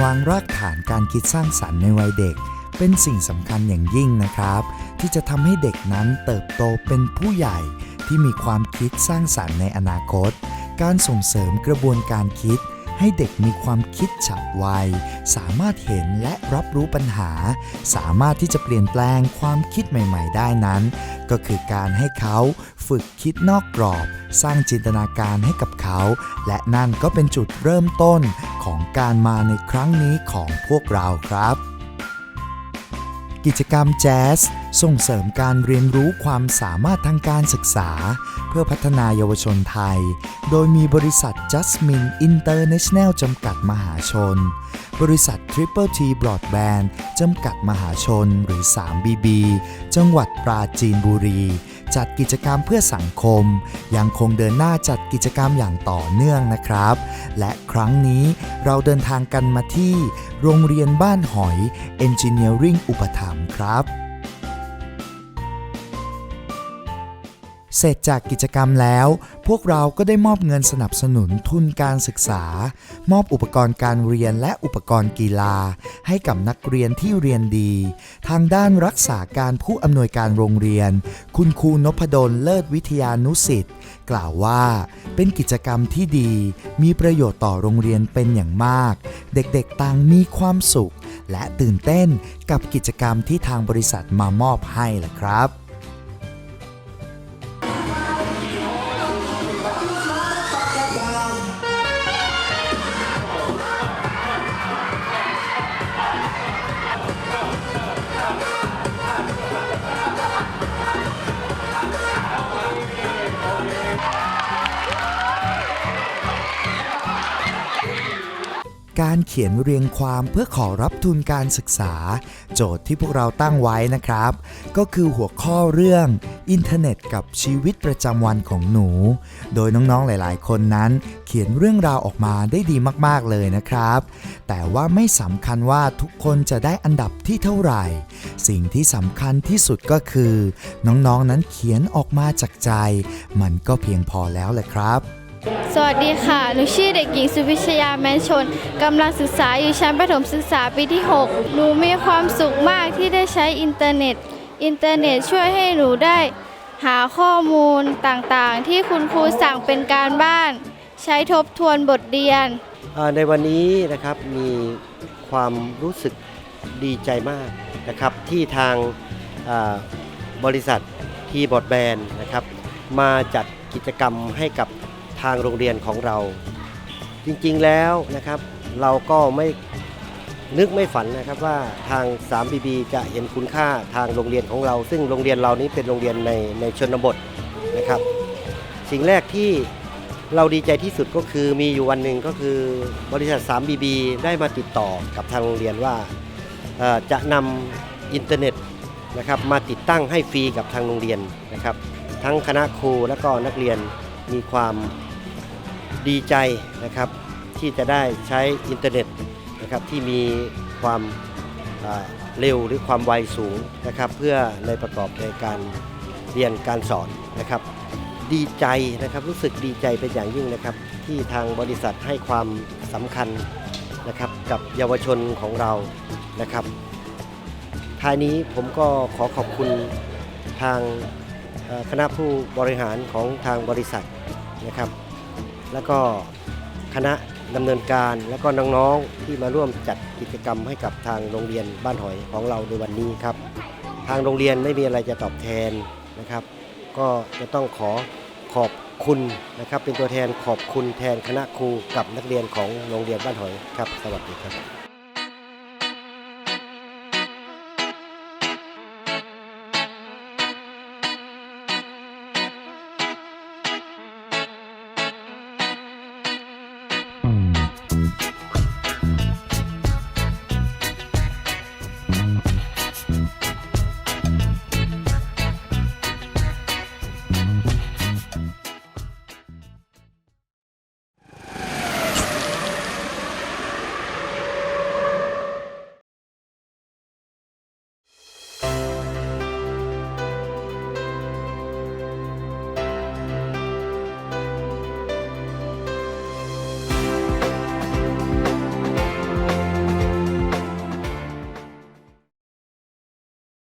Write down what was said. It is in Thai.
วางรากฐานการคิดสร้างสรรค์ในวัยเด็ก เป็นสิ่งสำคัญอย่างยิ่งนะครับ ที่จะทำให้เด็กนั้นเติบโตเป็นผู้ใหญ่ที่มีความคิดสร้างสรรค์ในอนาคต การส่งเสริมกระบวนการคิด ให้เด็กมีความคิดฉับไว สามารถเห็นและรับรู้ปัญหา สามารถที่จะเปลี่ยนแปลงความคิดใหม่ ๆ ได้นั้น ก็คือการให้เขาฝึกคิดนอกกรอบ สร้างจินตนาการให้กับเขา และนั่นก็เป็นจุดเริ่มต้นของการมาในครั้งนี้ของพวกเราครับ กิจกรรมแจ๊ส ส่งเสริมการเรียนรู้ความสามารถทางการศึกษา เพื่อพัฒนาเยาวชนไทย โดยมีบริษัท Jasmine International จำกัดมหาชน บริษัท Triple T Broadband จำกัดมหาชนหรือ 3BB จังหวัดปราจีนบุรี จัดกิจกรรมเพื่อสังคม ยังคงเดินหน้าจัดกิจกรรมอย่างต่อเนื่องนะครับ และครั้งนี้เราเดินทางกันมาที่ โรงเรียนบ้านหอย Engineering อุปถัมภ์ครับ เสร็จจากกิจกรรมแล้ว พวกเราก็ได้มอบเงินสนับสนุนทุนการศึกษา มอบอุปกรณ์การเรียนและอุปกรณ์กีฬา ให้กับนักเรียนที่เรียนดี ทางด้านรักษาการผู้อำนวยการโรงเรียน คุณครูนพดลเลิศวิทยานุสิทธิ์กล่าวว่าเป็นกิจกรรมที่ดี มีประโยชน์ต่อโรงเรียนเป็นอย่างมาก เด็กๆต่างมีความสุข และตื่นเต้นกับกิจกรรมที่ทางบริษัทมามอบให้ล่ะครับ การเขียนเรียงความเพื่อขอรับทุนการศึกษา โจทย์ที่พวกเราตั้งไว้นะครับ ก็คือหัวข้อเรื่องอินเทอร์เน็ตกับชีวิตประจำวันของหนู โดยน้องๆหลายๆ คนนั้น เขียนเรื่องราวออกมาได้ดีมากๆเลยนะครับ แต่ว่าไม่สำคัญว่าทุกคนจะได้อันดับที่เท่าไหร่ สิ่งที่สำคัญที่สุดก็คือ น้องๆนั้นเขียนออกมาจากใจ มันก็เพียงพอแล้วแหละครับ สวัสดีค่ะ หนูชื่อเด็กหญิงสุพิชยาแมนชน กำลังศึกษาอยู่ชั้นประถมศึกษาปีที่ 6 หนูมีความสุขมากที่ได้ใช้อินเทอร์เน็ต อินเทอร์เน็ตช่วยให้หนูได้หาข้อมูลต่างๆ ที่คุณครูสั่งเป็นการบ้าน ใช้ทบทวนบทเรียน ในวันนี้นะครับมีความรู้สึกดีใจมากนะครับที่ทางบริษัททีบอดแบนนะครับมาจัดกิจกรรมให้กับ ทางโรงเรียนของเรา จริงๆแล้วนะครับ เราก็ไม่นึกไม่ฝันนะครับว่าทาง 3BB จะเห็นคุณค่าทางโรงเรียนของเรา ซึ่งโรงเรียนเรานี้เป็นโรงเรียนในในชนบทนะครับ สิ่งแรกที่เราดีใจที่สุดก็คือมีอยู่วันหนึ่งก็คือบริษัท 3BB ได้มาติดต่อกับทางโรงเรียนว่าจะนำอินเทอร์เน็ตนะครับมาติดตั้งให้ฟรีกับทางโรงเรียนนะครับ ทั้งคณะครูและก็นักเรียนมีความ ดีใจนะครับที่จะได้ใช้อินเทอร์เน็ตนะครับที่มีความเร็วหรือความไวสูงนะครับ เพื่อในประกอบในการเรียนการสอนนะครับ ดีใจนะครับรู้สึกดีใจเป็นอย่างยิ่งนะครับ ที่ทางบริษัทให้ความสำคัญนะครับกับเยาวชนของเรานะครับท้ายนี้ผมก็ขอขอบคุณทางคณะผู้บริหารของทางบริษัทนะครับ แล้วก็คณะดำเนินการแล้วก็น้องๆที่มาร่วมจัดกิจกรรมให้กับทางโรงเรียนบ้านหอยของเราในวันนี้ครับ ทางโรงเรียนไม่มีอะไรจะตอบแทนนะครับ ก็จะต้องขอขอบคุณนะครับ เป็นตัวแทนขอบคุณแทนคณะครูกับนักเรียนของโรงเรียนบ้านหอยครับ สวัสดีครับ